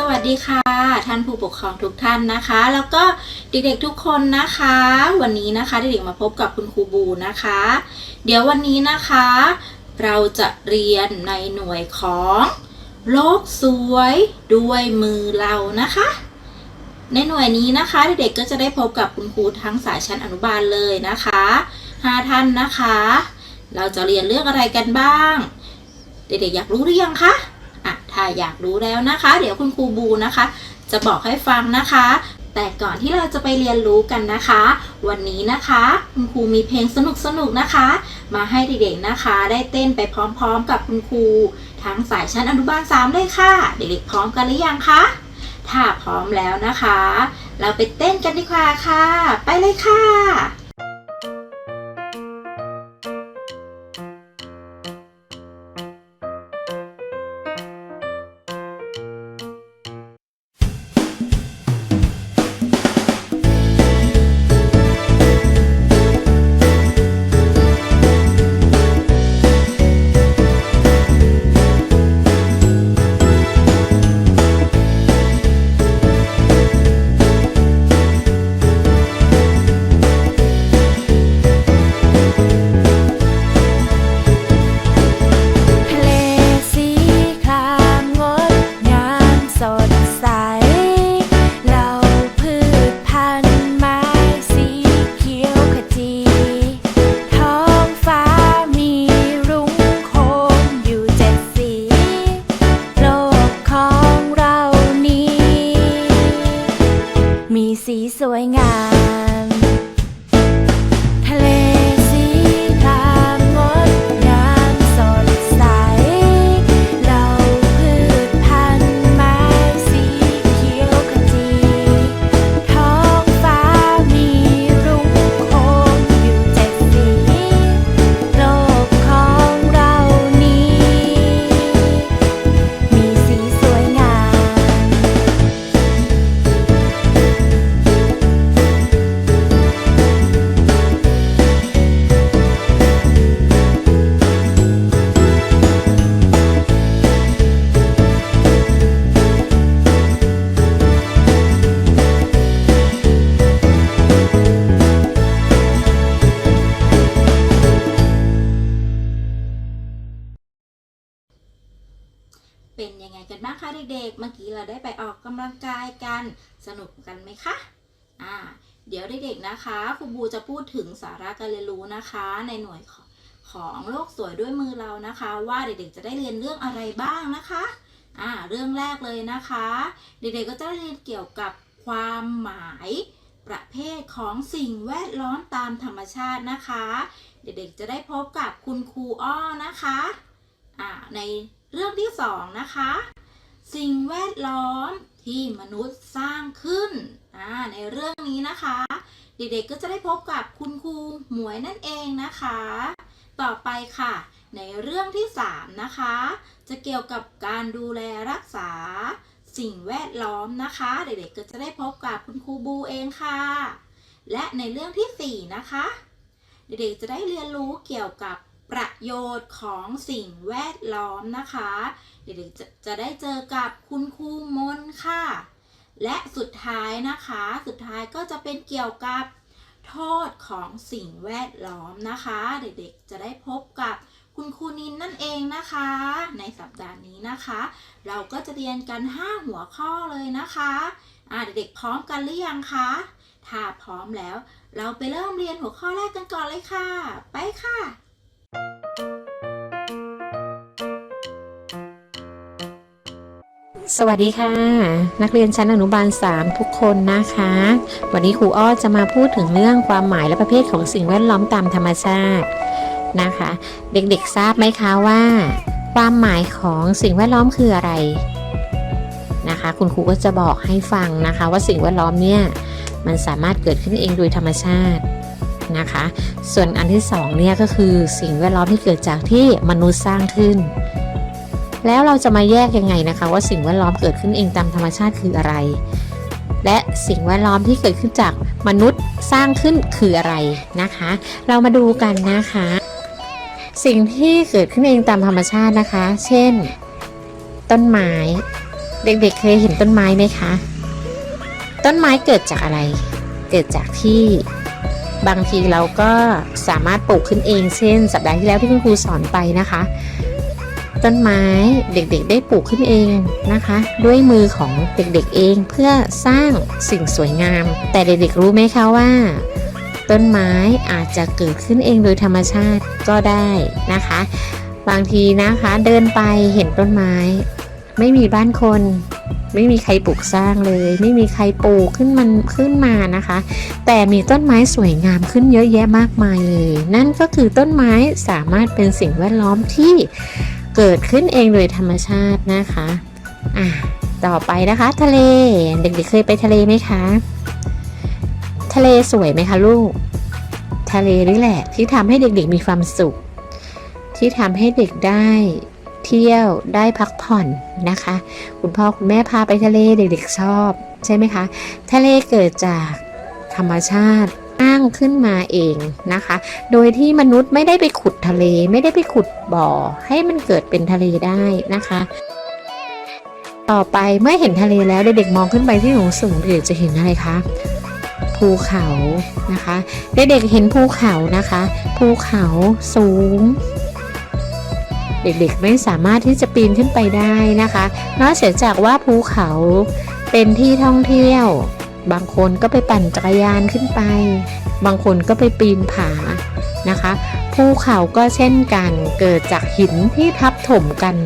สวัสดีค่ะ ท่านผู้ปกครองทุกท่านนะคะ แล้วก็เด็กๆทุกคนนะคะ วันนี้นะคะเด็กๆมาพบกับคุณครูบูนะคะ เดี๋ยววันนี้นะคะ เราจะเรียนในหน่วยของ โลกสวยด้วยมือเรานะคะ ในหน่วยนี้นะคะเด็กๆก็จะได้พบกับคุณครูทั้งสายชั้นอนุบาลเลยนะคะห้าท่านนะคะ เราจะเรียนเรื่องอะไรกันบ้าง เด็กๆอยากรู้หรือยังคะ ถ้าอยากรู้แล้วนะคะ เดี๋ยวคุณครูบูนะคะ จะบอกให้ฟังนะคะ แต่ก่อนที่เราจะไปเรียนรู้กันนะคะ วันนี้นะคะคุณครูมีเพลงสนุกๆนะคะ มาให้เด็กๆนะคะ ได้เต้นไปพร้อมๆ กับคุณครูทั้งสายชั้นอนุบาล3เลยค่ะ เด็กๆพร้อมกันหรือยังคะถ้าพร้อมแล้วนะคะ เราไปเต้นกันดีกว่าค่ะ ไปเลยค่ะ บูจะพูดถึงสาระการเรียนรู้นะคะ ในหน่วยของโลกสวยด้วยมือเรานะคะ ว่าเด็กๆจะได้เรียนเรื่องอะไรบ้างนะคะอ่าเรื่องแรกเลยนะคะ เด็กๆก็จะเรียนเกี่ยวกับความหมายประเภทของสิ่งแวดล้อมตามธรรมชาตินะคะ เด็กๆจะได้พบกับคุณครูอ้อนะคะอ่าในเรื่องที่สองนะคะ สิ่งแวดล้อมที่มนุษย์สร้างขึ้น อ่าในเรื่องนี้นะคะ เด็กๆก็จะได้พบกับคุณครูหมวยนั่นเองนะคะ ต่อไปค่ะ ในเรื่องที่สามนะคะ จะเกี่ยวกับการดูแลรักษาสิ่งแวดล้อมนะคะ เด็กๆก็จะได้พบกับคุณครูบูเองค่ะ และในเรื่องที่สี่นะคะ เด็กๆจะได้เรียนรู้เกี่ยวกับประโยชน์ของสิ่งแวดล้อมนะคะ เด็กๆจะจะได้เจอกับคุณครูมนค่ะ และสุดท้ายนะคะ สุดท้ายก็จะเป็นเกี่ยวกับโทษของสิ่งแวดล้อมนะคะ เด็กๆ จะได้พบกับคุณครูนินนั่นเองนะคะ ในสัปดาห์นี้นะคะ เราก็จะเรียนกัน 5 หัวข้อเลยนะคะอ่าเด็กๆพร้อมกันหรือยังคะ ถ้าพร้อมแล้ว เราไปเริ่มเรียนหัวข้อแรกกันก่อนเลยค่ะ ไปค่ะ สวัสดีค่ะ นักเรียนชั้นอนุบาล 3 ทุกคนนะคะ วันนี้ครูอ้อจะมาพูดถึงเรื่องความหมายและประเภทของสิ่งแวดล้อมตามธรรมชาตินะคะ เด็กๆทราบไหมคะว่า ความหมายของสิ่งแวดล้อมคืออะไรนะคะ คุณครูก็จะบอกให้ฟังนะคะ ว่าสิ่งแวดล้อมเนี่ยมันสามารถเกิดขึ้นเองโดยธรรมชาตินะคะ ส่วนอันที่สองเนี่ยก็คือสิ่งแวดล้อมที่เกิดจากที่มนุษย์สร้างขึ้น แล้วเราจะมาแยกยังไงนะคะ ว่าสิ่งแวดล้อมเกิดขึ้นเองตามธรรมชาติคืออะไร และสิ่งแวดล้อมที่เกิดขึ้นจากมนุษย์สร้างขึ้นคืออะไรนะคะ เรามาดูกันนะคะ สิ่งที่เกิดขึ้นเองตามธรรมชาตินะคะ เช่น ต้นไม้ เด็กๆเคยเห็นต้นไม้ไหมคะ ต้นไม้เกิดจากอะไร เกิดจากที่บางทีเราก็สามารถปลูกขึ้นเอง เช่น สัปดาห์ที่แล้วที่คุณครูสอนไปนะคะ ต้นไม้เด็กๆ ได้ปลูกขึ้นเองนะคะ ด้วยมือของเด็กๆเองเพื่อสร้างสิ่งสวยงาม แต่เด็กๆรู้ไหมคะว่า ต้นไม้อาจจะเกิดขึ้นเองโดยธรรมชาติก็ได้นะคะ บางทีนะคะเดินไปเห็นต้นไม้ ไม่มีบ้านคน ไม่มีใครปลูกสร้างเลย ไม่มีใครปลูกขึ้นมันขึ้นมานะคะ แต่มีต้นไม้สวยงามขึ้นเยอะแยะมากมายเลย นั่นก็คือต้นไม้สามารถเป็นสิ่งแวดล้อมที่ เกิดขึ้นเองโดยธรรมชาตินะคะอะต่อไปนะคะ ทะเลเด็กๆเคยไปทะเลไหมคะ ทะเลสวยไหมคะลูก ทะเลนี่แหละ ที่ทำให้เด็กๆมีความสุข ที่ทำให้เด็กได้เที่ยวได้พักผ่อนนะคะ คุณพ่อคุณแม่พาไปทะเลเด็กๆชอบ ใช่ไหมคะ ทะเลเกิดจากธรรมชาติ สร้างขึ้นมาเองนะคะ โดยที่มนุษย์ไม่ได้ไปขุดทะเล ไม่ได้ไปขุดบ่อ ให้มันเกิดเป็นทะเลได้นะคะ ต่อไปเมื่อเห็นทะเลแล้วเด็กๆมองขึ้นไปที่หนูสูงเด็กๆจะเห็นอะไรคะภูเขานะคะเด็กๆเห็นภูเขานะคะ ภูเขาสูง เด็กๆไม่สามารถที่จะปีนขึ้นไปได้นะคะนอกเสียจากว่าภูเขาเป็นที่ท่องเที่ยว บางคนก็ไปปั่นจักรยานขึ้นไป บางคนก็ไปปีนผานะคะภูเขาก็เช่นกันเกิดจากหินที่ทับถมกัน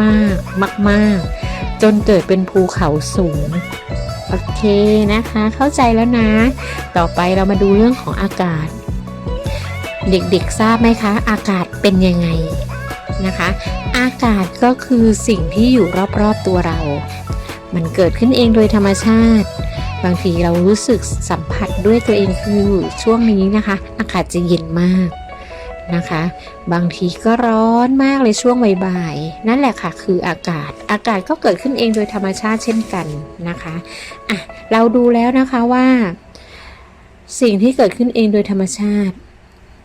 มากๆ มากๆ จนเกิดเป็นภูเขาสูง โอเคนะคะ เข้าใจแล้วนะ ต่อไปเรามาดูเรื่องของอากาศ เด็กๆทราบไหมคะ อากาศเป็นยังไงนะคะ อากาศก็คือสิ่งที่อยู่รอบๆตัวเรา มันเกิดขึ้นเองโดยธรรมชาติ บางทีเรารู้สึกสัมผัสด้วยตัวเองคือช่วงนี้นะคะ อากาศจะเย็นมากนะคะ บางทีก็ร้อนมากเลยช่วงบ่ายๆนั่นแหละค่ะ คืออากาศอากาศก็เกิดขึ้นเองโดยธรรมชาติเช่นกันนะคะอะเราดูแล้วนะคะว่า สิ่งที่เกิดขึ้นเองโดยธรรมชาติ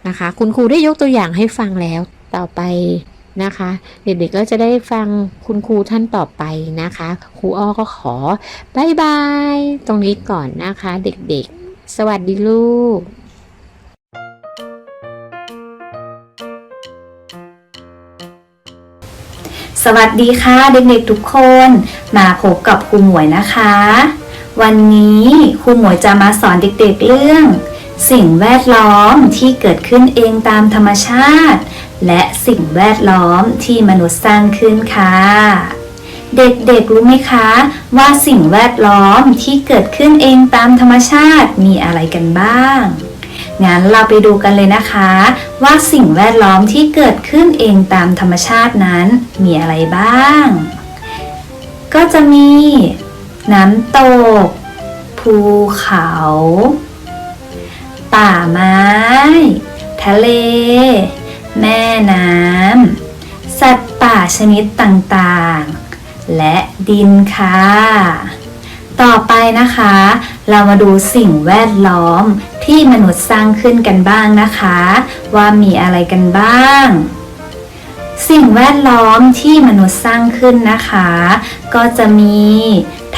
นะคะ คุณครูได้ยกตัวอย่างให้ฟังแล้ว ต่อไป นะคะ เด็กๆก็จะได้ฟังคุณครูท่านต่อไปนะคะ ครูอ้อก็ขอบายบาย ตรงนี้ก่อนนะคะ เด็กๆ สวัสดีลูกสวัสดีค่ะ เด็กๆทุกคนมาพบกับครูหมวยนะคะ วันนี้ครูหมวยจะมาสอนเด็กๆเรื่อง สิ่งแวดล้อมที่เกิดขึ้นเองตามธรรมชาติ และสิ่งแวดล้อมที่มนุษย์สร้างขึ้นค่ะ เด็กๆรู้ไหมคะ ว่าสิ่งแวดล้อมที่เกิดขึ้นเองตามธรรมชาติมีอะไรกันบ้าง งั้นเราไปดูกันเลยนะคะ ว่าสิ่งแวดล้อมที่เกิดขึ้นเองตามธรรมชาตินั้นมีอะไรบ้าง ก็จะมี น้ำตก ภูเขา ป่าไม้ ทะเล แม่น้ำ สัตว์ป่าชนิดต่างๆ และดินค่ะ ต่อไปนะคะ เรามาดูสิ่งแวดล้อมที่มนุษย์สร้างขึ้นกันบ้างนะคะ ว่ามีอะไรกันบ้าง สิ่งแวดล้อมที่มนุษย์สร้างขึ้นนะคะ ก็จะมี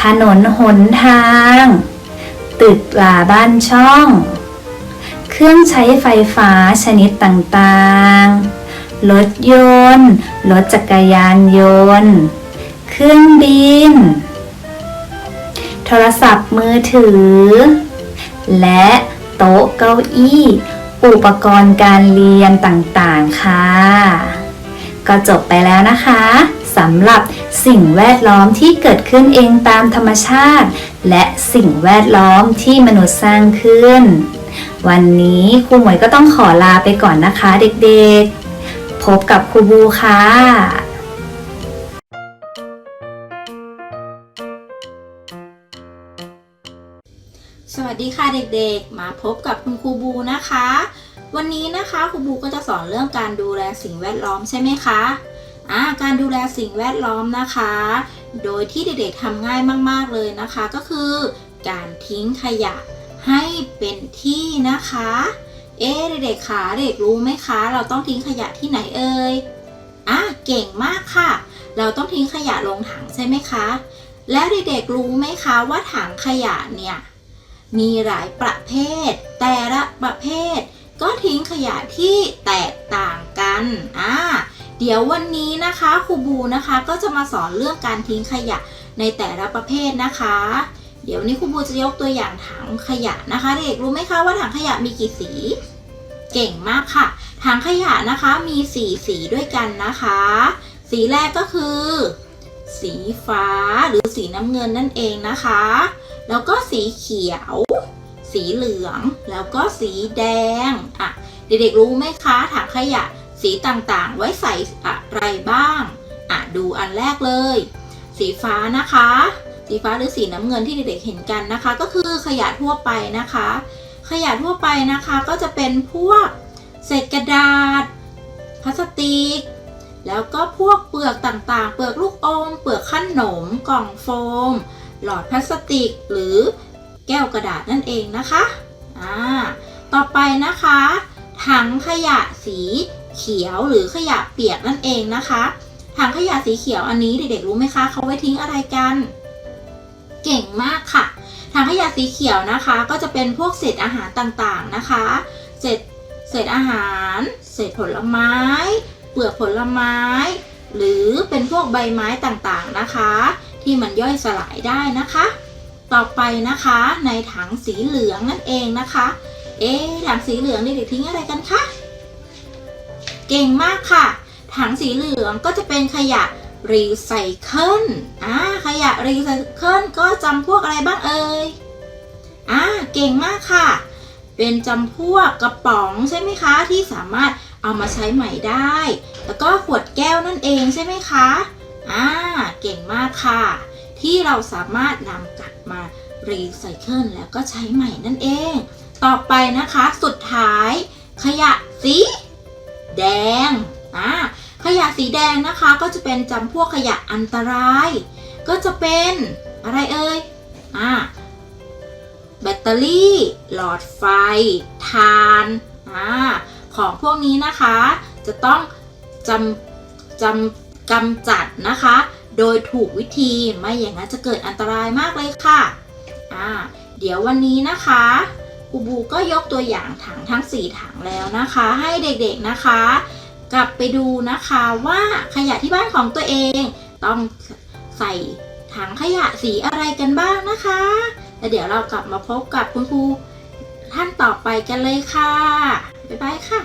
ถนนหนทาง ตึกหลาบ้านช่อง รื่องใช้ไฟฟ้าชนิดต่างๆ รถยนต์ รถจักรยานยนต์ เครื่องบิน โทรศัพท์มือถือ และโต๊ะเก้าอี้ อุปกรณ์การเรียนต่างๆ ค่ะ ก็จบไปแล้วนะคะสำหรับสิ่งแวดล้อมที่เกิดขึ้นเองตามธรรมชาติ และสิ่งแวดล้อมที่มนุษย์สร้างขึ้น วันนี้ครูหมวยก็ต้องขอลาไปก่อนนะคะเด็กๆ พบกับครูบูค่ะสวัสดีค่ะเด็กๆ มาพบกับคุณครูบูนะคะ วันนี้นะคะครูบูก็จะสอนเรื่องการดูแลสิ่งแวดล้อมใช่ไหมคะอ่าการดูแลสิ่งแวดล้อมนะคะ โดยที่เด็กๆทำง่ายมากๆเลยนะคะ ก็คือ การทิ้งขยะ ให้เป็นที่นะคะ เอ๊ะเด็กๆคะเด็กรู้ไหมคะ เราต้องทิ้งขยะที่ไหนเอ่ยอะเก่งมากค่ะ เราต้องทิ้งขยะลงถังใช่ไหมคะ แล้วเด็กๆรู้ไหมคะว่าถังขยะเนี่ยมีหลายประเภท แต่ละประเภท ก็ทิ้งขยะที่แตกต่างกันอ่าเดี๋ยววันนี้นะคะครูบูนะคะก็จะมาสอนเรื่องการทิ้งขยะในแต่ละประเภทนะคะ เดี๋ยวนี้ครูบูจะยกตัวอย่างถังขยะนะคะเด็กรู้ไหมคะว่าถังขยะมีกี่สี เก่งมากค่ะ ถังขยะนะคะมีสีสีด้วยกันนะคะ สีแรกก็คือ สีฟ้าหรือสีน้ำเงินนั่นเองนะคะ แล้วก็สีเขียว สีเหลือง แล้วก็สีแดงอะเด็กๆรู้ไหมคะถังขยะสีต่างๆ ไว้ใส่อะไรบ้างอะดูอันแรกเลย สีฟ้านะคะ สีฟ้าหรือสีน้ำเงินที่เด็กๆเห็นกันนะคะ ก็คือขยะทั่วไปนะคะ ขยะทั่วไปนะคะก็จะเป็นพวกเศษกระดาษพลาสติก แล้วก็พวกเปลือกต่างๆ เปลือกลูกอม เปลือกขนม กล่องโฟม หลอดพลาสติก หรือแก้วกระดาษนั่นเองนะคะอ่าต่อไปนะคะ ถังขยะสีเขียวหรือขยะเปียกนั่นเองนะคะถังขยะสีเขียวอันนี้เด็กๆรู้ไหมคะเขาไว้ทิ้งอะไรกัน เก่งมากค่ะ ถังขยะสีเขียวนะคะ ก็จะเป็นพวกเศษอาหารต่างๆนะคะ เศษเศษอาหาร เศษผลไม้ เปลือกผลไม้ หรือเป็นพวกใบไม้ต่างๆนะคะ ที่มันย่อยสลายได้นะคะ ต่อไปนะคะในถังสีเหลืองนั่นเองนะคะ เอ๊ถังสีเหลืองนี่เด็กทิ้งอะไรกันคะ เก่งมากค่ะ ถังสีเหลืองก็จะเป็นขยะ รีไซเคิลอ่าขยะรีไซเคิลก็จำพวกอะไรบ้างเอ่ยอ่าเก่งมากค่ะ เป็นจำพวกกระป๋องใช่ไหมคะที่สามารถเอามาใช้ใหม่ได้ แล้วก็ขวดแก้วนั่นเองใช่ไหมคะ อ่า เก่งมากค่ะ ที่เราสามารถนำกลับมารีไซเคิลแล้วก็ใช้ใหม่นั่นเอง ต่อไปนะคะ สุดท้าย ขยะสี แดง อ่า ยะสีแดงนะคะก็จะเป็นจำพวกขยะอันตราย ก็จะเป็นอะไรเอ่ยอ่าแบตเตอรี่ หลอดไฟถ่านอ่าของพวกนี้นะคะ จะต้องจำจำกำจัดนะคะ โดยถูกวิธีไม่อย่างนั้นจะเกิดอันตรายมากเลยค่ะอ่าเดี๋ยววันนี้นะคะครูบูก็ยกตัวอย่างถังทั้ง 4 ถังแล้วนะคะ ให้เด็กๆนะคะ กลับไปดูนะคะว่าขยะที่บ้านของตัวเอง ต้องใส่ถังขยะสีอะไรกันบ้างนะคะแล้วเดี๋ยวเรากลับมาพบกับคุณครูท่านต่อไปกันเลยค่ะ บ๊ายบายค่ะ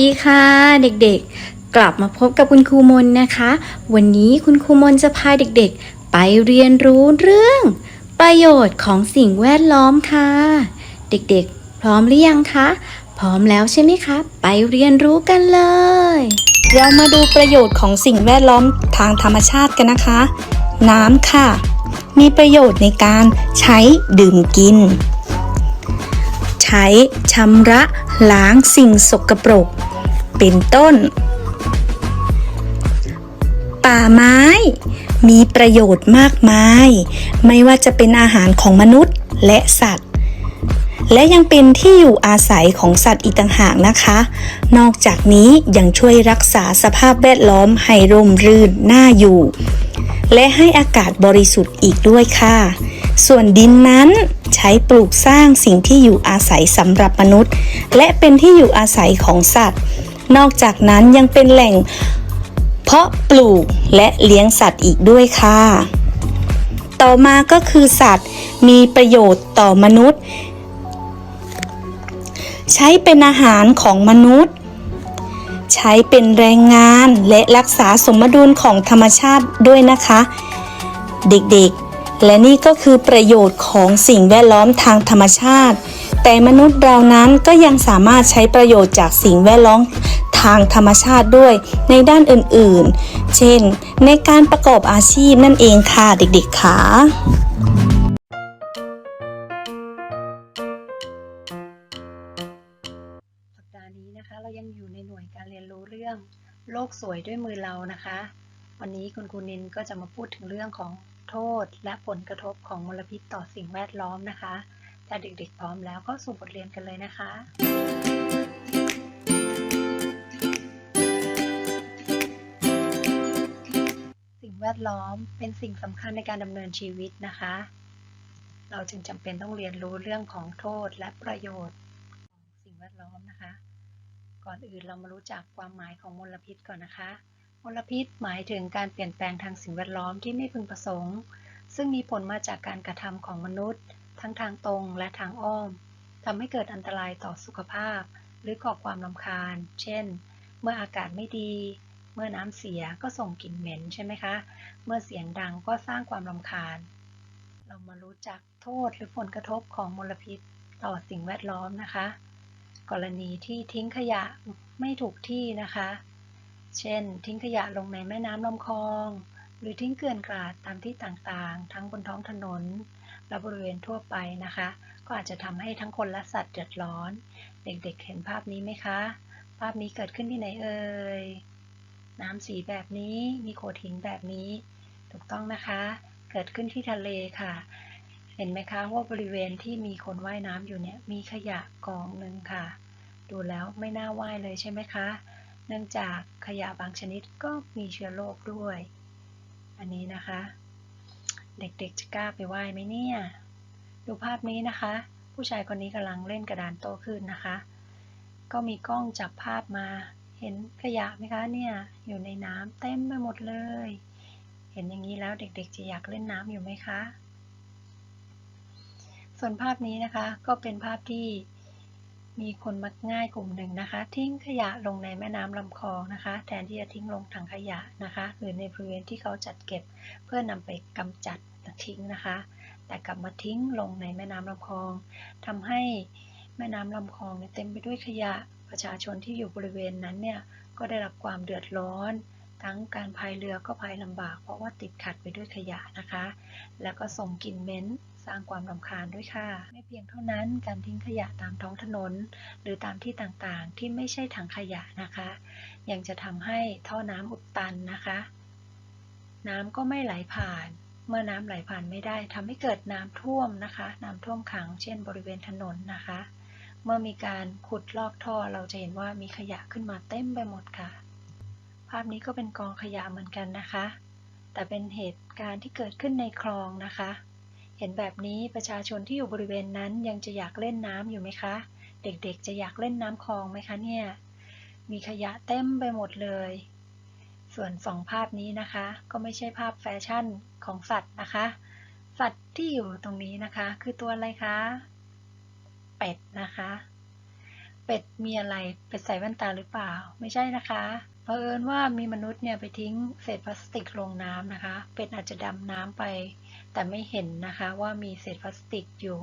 ดีค่ะเด็กๆ กลับมาพบกับคุณครูมนนะคะ วันนี้คุณครูมนจะพาเด็กๆ ไปเรียนรู้เรื่อง ประโยชน์ของสิ่งแวดล้อมค่ะ เด็กๆ พร้อมหรือยังคะ พร้อมแล้วใช่ไหมคะ ไปเรียนรู้กันเลย เรามาดูประโยชน์ของสิ่งแวดล้อมทางธรรมชาติกันนะคะ น้ำค่ะ มีประโยชน์ในการใช้ดื่มกิน ใช้ชำระล้างสิ่งสกปรก เป็นต้น ป่าไม้ มีประโยชน์มากมาย ไม่ว่าจะเป็นอาหารของมนุษย์และสัตว์ และยังเป็นที่อยู่อาศัยของสัตว์อีกต่างหากนะคะ นอกจากนี้ยังช่วยรักษาสภาพแวดล้อมให้ร่มรื่นน่าอยู่ และให้อากาศบริสุทธิ์อีกด้วยค่ะ ส่วนดินนั้น ใช้ปลูกสร้างสิ่งที่อยู่อาศัยสำหรับมนุษย์ และเป็นที่อยู่อาศัยของสัตว์ นอกจากนั้นยังเป็นแหล่ง เพาะปลูกและเลี้ยงสัตว์อีกด้วยค่ะ ต่อมาก็คือสัตว์มีประโยชน์ต่อมนุษย์ ใช้เป็นอาหารของมนุษย์ใช้เป็นแรงงานและรักษาสมดุลของธรรมชาติด้วยนะคะ เด็กๆ และนี่ก็คือประโยชน์ของสิ่งแวดล้อมทางธรรมชาติ แต่มนุษย์เรานั้นก็ยังสามารถใช้ประโยชน์จากสิ่งแวดล้อมทางธรรมชาติด้วยในด้านอื่นๆ เช่น ในการประกอบอาชีพนั่นเองค่ะเด็กๆค่ะสัปดาห์นี้นะคะเรายังอยู่ในหน่วยการเรียนรู้เรื่องโลกสวยด้วยมือเรานะคะ วันนี้คุณครูนินก็จะมาพูดถึงเรื่องของ โทษ และผลกระทบของมลพิษต่อสิ่งแวดล้อมนะคะถ้าเด็กๆพร้อมแล้วก็สู่บทเรียนกันเลยนะคะ สิ่งแวดล้อมเป็นสิ่งสำคัญในการดำเนินชีวิตนะคะ เราจึงจำเป็นต้องเรียนรู้เรื่องของโทษและประโยชน์ของสิ่งแวดล้อมนะคะ ก่อนอื่นเรามารู้จักความหมายของมลพิษก่อนนะคะ มลพิษหมายถึงการเปลี่ยนแปลงทางสิ่งแวดล้อมที่ไม่พึงประสงค์ ซึ่งมีผลมาจากการกระทำของมนุษย์ ทั้งทางตรงและทางอ้อมทำให้เกิดอันตรายต่อสุขภาพ หรือก่อความรำคาญ เช่น เมื่ออากาศไม่ดี เมื่อน้ำเสียก็ส่งกลิ่นเหม็นใช่ไหมคะ เมื่อเสียงดังก็สร้างความรำคาญ เรามารู้จักโทษหรือผลกระทบของมลพิษต่อสิ่งแวดล้อมนะคะ กรณีที่ทิ้งขยะไม่ถูกที่นะคะ เช่น ทิ้งขยะลงในแม่น้ำลำคลอง หรือทิ้งเกลื่อนกลาดตามที่ต่างๆ ทั้งบนท้องถนน และบริเวณทั่วไปนะคะ ก็อาจจะทำให้ทั้งคนและสัตว์เดือดร้อน เด็กๆ เห็นภาพนี้ไหมคะ ภาพนี้เกิดขึ้นที่ไหนเอ่ย น้ำสีแบบนี้ มีโขดหินแบบนี้ ถูกต้องนะคะ เกิดขึ้นที่ทะเลค่ะ เห็นไหมคะว่าบริเวณที่มีคนว่ายน้ำอยู่เนี่ย มีขยะกองหนึ่งค่ะ ดูแล้วไม่น่าว่ายเลยใช่ไหมคะ เนื่องจากขยะบางชนิดก็มีเชื้อโรคด้วย อันนี้นะคะ เด็กๆจะกล้าไปว่ายไหมเนี่ย ดูภาพนี้นะคะ ผู้ชายคนนี้กำลังเล่นกระดานโต้ขึ้นนะคะ ก็มีกล้องจับภาพมา เห็นขยะไหมคะเนี่ย อยู่ในน้ำเต็มไปหมดเลย เห็นอย่างนี้แล้วเด็กๆจะอยากเล่นน้ำอยู่ไหมคะ ส่วนภาพนี้นะคะก็เป็นภาพที่ มีคนมักง่ายกลุ่มหนึ่งนะคะ ทิ้งขยะลงในแม่น้ำลำคลองนะคะ แทนที่จะทิ้งลงถังขยะนะคะ หรือในบริเวณที่เขาจัดเก็บ เพื่อนำไปกำจัดทิ้งนะคะ แต่กลับมาทิ้งลงในแม่น้ำลำคลองทำให้แม่น้ำลำคลองเนี่ยเต็มไปด้วยขยะประชาชนที่อยู่บริเวณนั้นเนี่ยก็ได้รับความเดือดร้อน ทั้งการพายเรือก็พายลำบาก เพราะว่าติดขัดไปด้วยขยะนะคะ แล้วก็ส่งกลิ่นเหม็น สร้างความรำคาญด้วยค่ะ ไม่เพียงเท่านั้นการทิ้งขยะตามท้องถนน หรือตามที่ต่างๆ ที่ไม่ใช่ถังขยะนะคะ ยังจะทำให้ท่อน้ำอุดตันนะคะ น้ำก็ไม่ไหลผ่าน เมื่อน้ำไหลผ่านไม่ได้ทำให้เกิดน้ำท่วมนะคะ น้ำท่วมขัง เช่น บริเวณถนนนะคะ เมื่อมีการขุดลอกท่อเราจะเห็นว่ามีขยะขึ้นมาเต็มไปหมดค่ะ ภาพนี้ก็เป็นกองขยะเหมือนกันนะคะ แต่เป็นเหตุการณ์ที่เกิดขึ้นในคลองนะคะ เห็นแบบนี้ประชาชนที่อยู่บริเวณนั้นยังจะอยากเล่นน้ำอยู่ไหมคะ เด็กๆจะอยากเล่นน้ำคลองไหมคะเนี่ย มีขยะเต็มไปหมดเลย ส่วนสองภาพนี้นะคะ ก็ไม่ใช่ภาพแฟชั่นของสัตว์นะคะ สัตว์ที่อยู่ตรงนี้นะคะ คือตัวอะไรคะ เป็ดนะคะ เป็ดมีอะไรเป็ดใส่แว่นตาหรือเปล่า ไม่ใช่นะคะเผอิญว่ามีมนุษย์เนี่ยไปทิ้งเศษพลาสติกลงน้ำนะคะ เป็ดอาจจะดำน้ำไป แต่ไม่เห็นนะคะว่ามีเศษพลาสติกอยู่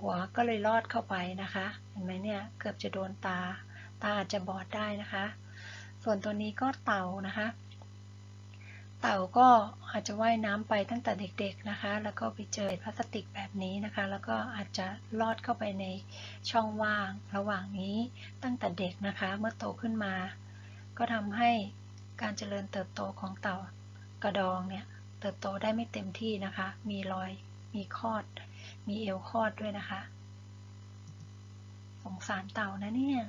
หัวก็เลยลอดเข้าไปนะคะ เห็นไหมเนี่ยเกือบจะโดนตา ตาอาจจะบอดได้นะคะ ส่วนตัวนี้ก็เต่านะคะ เต่าก็อาจจะว่ายน้ำไปตั้งแต่เด็กๆนะคะ แล้วก็ไปเจอพลาสติกแบบนี้นะคะ แล้วก็อาจจะลอดเข้าไปในช่องว่างระหว่างนี้ตั้งแต่เด็กนะคะ เมื่อโตขึ้นมา ก็ทำให้การเจริญเติบโตของเต่ากระดองเนี่ย เติบโตได้ไม่เต็มที่นะคะ มีรอย มีคลอด มีเอวคลอดด้วยนะคะ สงสารเต่านะเนี่ย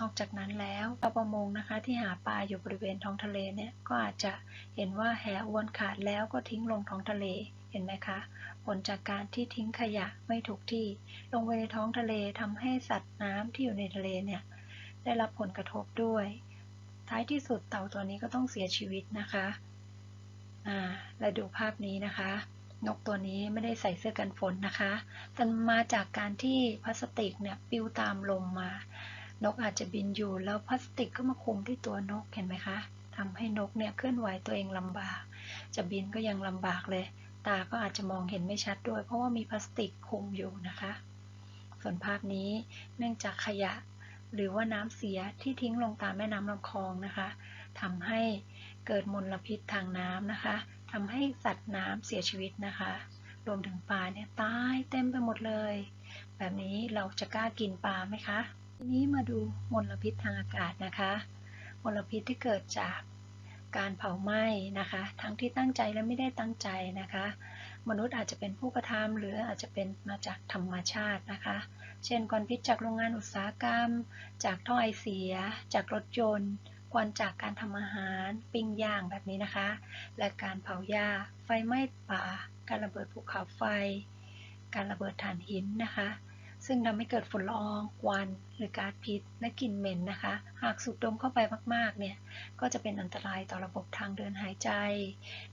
นอกจากนั้นแล้วชาวประมงนะคะ ที่หาปลาอยู่บริเวณท้องทะเลเนี่ย ก็อาจจะเห็นว่าแหอวนขาดแล้วก็ทิ้งลงท้องทะเล เห็นไหมคะ ผลจากการที่ทิ้งขยะไม่ถูกที่ ลงไปในท้องทะเลทำให้สัตว์น้ำที่อยู่ในทะเลเนี่ย ได้รับผลกระทบด้วย ท้ายที่สุดเต่าตัวนี้ก็ต้องเสียชีวิตนะคะ อ่าและดูภาพนี้นะคะ นกตัวนี้ไม่ได้ใส่เสื้อกันฝนนะคะแต่มาจากการที่พลาสติกเนี่ยปลิวตามลมมา นกอาจจะบินอยู่แล้วพลาสติกก็มาคุมที่ตัวนกเห็นไหมคะทำให้นกเนี่ยเคลื่อนไหวตัวเองลำบาก จะบินก็ยังลำบากเลย ตาก็อาจจะมองเห็นไม่ชัดด้วย เพราะว่ามีพลาสติกคุมอยู่นะคะ ส่วนภาพนี้เนื่องจากขยะ หรือว่าน้ำเสียที่ทิ้งลงตามแม่น้ำลำคลองนะคะทำให้เกิดมลพิษทางน้ำนะคะทำให้สัตว์น้ำเสียชีวิตนะคะ รวมถึงปลาเนี่ยตายเต็มไปหมดเลย แบบนี้เราจะกล้ากินปลาไหมคะ ทีนี้มาดูมลพิษทางอากาศนะคะ มลพิษที่เกิดจากการเผาไหม้นะคะ ทั้งที่ตั้งใจและไม่ได้ตั้งใจนะคะ มนุษย์อาจจะเป็นผู้กระทำหรืออาจจะเป็นมาจากธรรมชาตินะคะ เช่นควันพิษจากโรงงานอุตสาหกรรม จากท่อไอเสีย จากรถยนต์ควันจากการทำอาหาร ปิ้งย่างแบบนี้นะคะ และการเผาหญ้า ไฟไหม้ป่า การระเบิดภูเขาไฟ การระเบิดถ่านหินนะคะ ซึ่งทำให้เกิดฝุ่นละอองควันหรือก๊าซพิษ และกลิ่นเหม็นนะคะ หากสูดดมเข้าไปมากๆ เนี่ย ก็จะเป็นอันตรายต่อระบบทางเดินหายใจ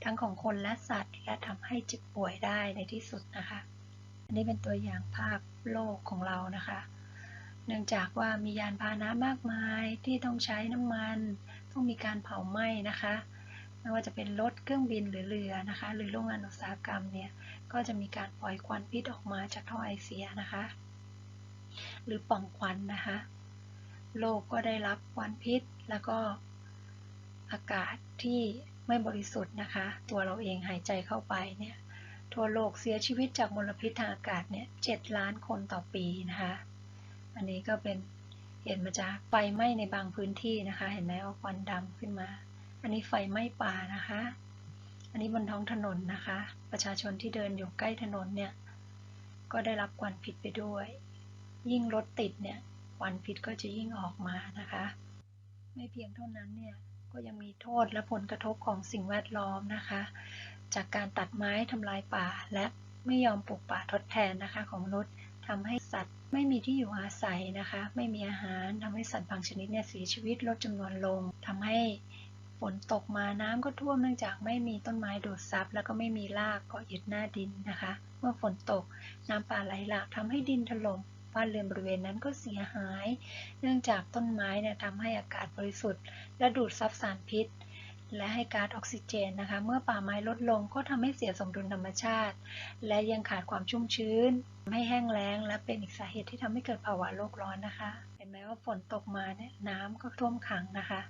ทั้งของคนและสัตว์ และทำให้เจ็บป่วยได้ในที่สุดนะคะ อันนี้เป็นตัวอย่างภาพโลกของเรานะคะ เนื่องจากว่ามียานพาหนะมากมายที่ต้องใช้น้ำมัน ต้องมีการเผาไหม้นะคะไม่ว่าจะเป็นรถเครื่องบินหรือเรือนะคะ หรือโรงงานอุตสาหกรรมเนี่ย ก็จะมีการปล่อยควันพิษออกมาจากท่อไอเสียนะคะ หรือป่องควันนะคะ โลกก็ได้รับควันพิษ แล้วก็อากาศที่ไม่บริสุทธิ์นะคะ ตัวเราเองหายใจเข้าไปเนี่ย ทั่วโลกเสียชีวิตจากมลพิษทางอากาศเนี่ยเจ็ดล้านคนต่อปีนะคะ อันนี้ก็เป็นเหตุมาจากไฟไหม้ในบางพื้นที่นะคะ เห็นไหมว่าควันดำขึ้นมา อันนี้ไฟไหม้ป่านะคะ อันนี้บนท้องถนนนะคะ ประชาชนที่เดินอยู่ใกล้ถนนเนี่ย ก็ได้รับควันพิษไปด้วย ยิ่งรถติดเนี่ยควันพิษก็จะยิ่งออกมานะคะ ไม่เพียงเท่านั้นเนี่ยก็ยังมีโทษและผลกระทบของสิ่งแวดล้อมนะคะ จากการตัดไม้ทำลายป่า และไม่ยอมปลูกป่าทดแทนนะคะของมนุษย์ทำให้สัตว์ไม่มีที่อยู่อาศัยนะคะ ไม่มีอาหารทำให้สัตว์บางชนิดเนี่ยเสียชีวิตลดจำนวนลงทำให้ฝนตกมาน้ำก็ท่วมเนื่องจากไม่มีต้นไม้ดูดซับแล้วก็ไม่มีรากเกาะยึดหน้าดินนะคะ เมื่อฝนตกน้ำป่าไหลหลากทำให้ดินถล่ม บ้านเรือนบริเวณนั้นก็เสียหาย เนื่องจากต้นไม้เนี่ยทำให้อากาศบริสุทธิ์ และดูดซับสารพิษ และให้ก๊าซออกซิเจนนะคะ เมื่อป่าไม้ลดลงก็ทำให้เสียสมดุลธรรมชาติ และยังขาดความชุ่มชื้นทำให้แห้งแล้ง และเป็นอีกสาเหตุที่ทำให้เกิดภาวะโลกร้อนนะคะ เห็นไหมว่าฝนตกมาเนี่ยน้ำก็ท่วมขังนะคะ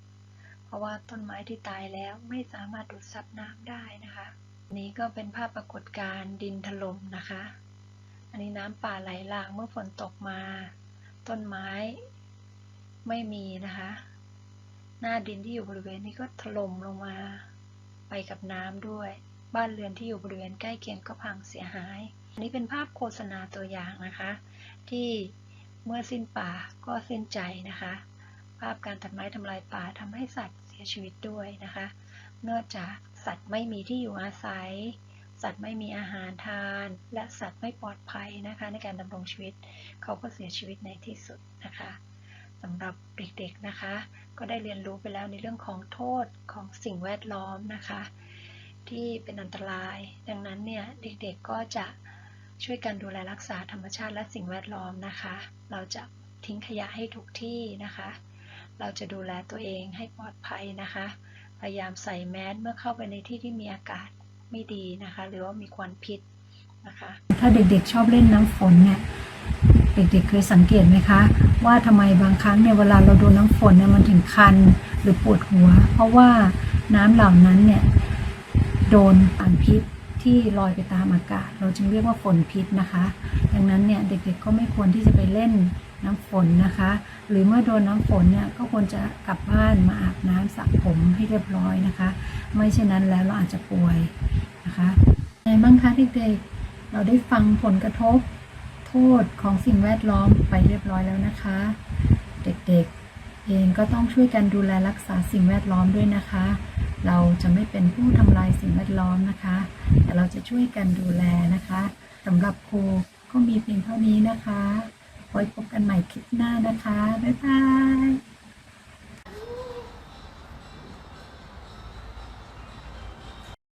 เพราะว่าต้นไม้ที่ตายแล้วไม่สามารถดูดซับน้ำได้นะคะนนี้ก็เป็นภาพปรากฏการณ์ดินถล่มนะคะ อันนี้น้ำป่าไหลหลากเมื่อฝนตกมา ต้นไม้ไม่มีนะคะ หน้าดินที่อยู่บริเวณนี้ก็ถล่มลงมาไปกับน้ำด้วย บ้านเรือนที่อยู่บริเวณใกล้เคียงก็พังเสียหาย อันนี้เป็นภาพโฆษณาตัวอย่างนะคะ ที่เมื่อสิ้นป่าก็สิ้นใจนะคะ ภาพการตัดไม้ทำลายป่าทำให้สัตว์เสียชีวิตด้วยนะคะ เนื่องจากสัตว์ไม่มีที่อยู่อาศัย สัตว์ไม่มีอาหารทาน และสัตว์ไม่ปลอดภัยนะคะ ในการดำรงชีวิตเขาก็เสียชีวิตในที่สุดนะคะสำหรับเด็กๆนะคะ ก็ได้เรียนรู้ไปแล้วในเรื่องของโทษของสิ่งแวดล้อมนะคะ ที่เป็นอันตราย ดังนั้นเนี่ยเด็กๆก็จะช่วยกันดูแลรักษาธรรมชาติและสิ่งแวดล้อมนะคะ เราจะทิ้งขยะให้ถูกที่นะคะ เราจะดูแลตัวเองให้ปลอดภัยนะคะ พยายามใส่แมสเมื่อเข้าไปในที่ที่มีอากาศ ไม่ดีนะคะ หรือว่ามีควันพิษนะคะ ถ้าเด็กๆชอบเล่นน้ำฝนเนี่ยเด็กๆเคยสังเกตไหมคะ ว่าทำไมบางครั้งเนี่ยเวลาเราโดนน้ำฝนเนี่ยมันถึงคันหรือปวดหัว เพราะว่าน้ำเหล่านั้นเนี่ยโดนสารพิษที่ลอยไปตามอากาศ เราจึงเรียกว่าฝนพิษนะคะ ดังนั้นเนี่ยเด็กๆก็ไม่ควรที่จะไปเล่น น้ำฝนนะคะ หรือเมื่อโดนน้ำฝนเนี่ยก็ควรจะกลับบ้านมาอาบน้ำสระผมให้เรียบร้อยนะคะ ไม่เช่นนั้นแล้วเราอาจจะป่วยนะคะไงบ้างคะเด็กๆเราได้ฟังผลกระทบโทษของสิ่งแวดล้อมไปเรียบร้อยแล้วนะคะ เด็กๆ เองก็ต้องช่วยกันดูแลรักษาสิ่งแวดล้อมด้วยนะคะ เราจะไม่เป็นผู้ทำลายสิ่งแวดล้อมนะคะ แต่เราจะช่วยกันดูแลนะคะสำหรับครูก็มีเพียงเท่านี้นะคะ ไว้พบกันใหม่คลิปหน้านะคะ บ๊ายบาย